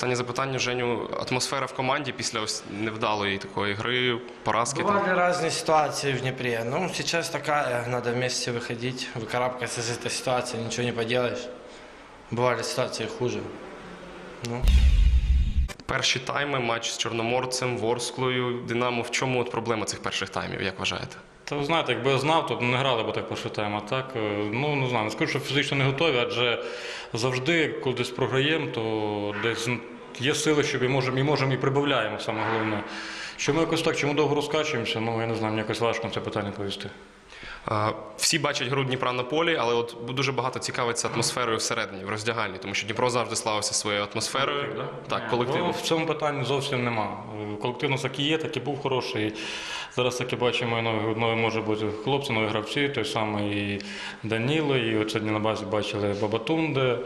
Останнє запитання, Женю. Атмосфера в команді після ось невдалої такої гри, поразки. Там. Бывали разные ситуации в Днепре. Ну, сейчас такая, надо вместе выходить, выкарабкаться из этой ситуации, ничего не поделаешь. Бывали ситуации хуже. Ну, Перші тайми, матч з Чорноморцем, Ворсклою, Динамо. В чому от проблема цих перших таймів, як вважаєте? Та ви знаєте, якби я знав, то б не грали б так перший тайм. А так, е, ну не знаю, не скажу, що фізично не готові, адже завжди, коли десь програємо, то десь є сили, щоб і можемо, і можемо, і прибавляємо, саме головне. Що ми якось так, чому довго розкачуємося, ну я не знаю, мені якось важко на це питання повісти. Всі бачать гру Дніпра на полі, але от дуже багато цікавиться атмосферою всередині, в роздягальні, тому що Дніпро завжди славився своєю атмосферою. Так, колектив. Ну, в цьому питанні зовсім нема. Колективно як і є, так і був хороший. Зараз таки бачимо, і нові, нові може бути хлопці, нові гравці, той самий і Даніло, і от сьогодні на базі бачили Бабатунде.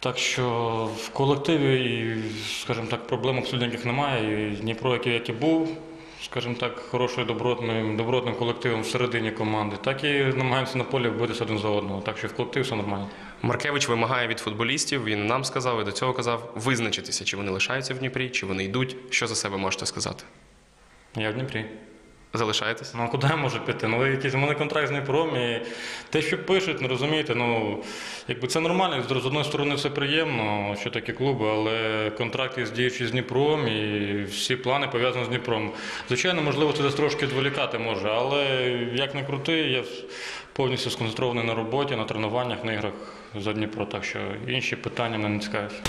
Так що в колективі, скажімо так, проблем абсолютно ніяких немає. І Дніпро, який, який був, скажімо так, хорошою добротним, добротним колективом всередині команди, так і намагаємося на полі битися один за одного. Так що в колективі все нормально. Маркевич вимагає від футболістів, він нам сказав і до цього казав, визначитися, чи вони лишаються в Дніпрі, чи вони йдуть. Що за себе можете сказати? Я в Дніпрі. Залишаєтесь? Ну а куди я можу піти? Ну якийсь у мене контракт з Дніпром, і те, що пишуть, ну розумієте, ну якби це нормально, з одної сторони все приємно, що такі клуби, але контракт із діючий з Дніпром і всі плани пов'язані з Дніпром. Звичайно, можливо, це десь трошки відволікати може, але як не крути, я повністю сконцентрований на роботі, на тренуваннях, на іграх за Дніпро, так що інші питання мене не цікавлять.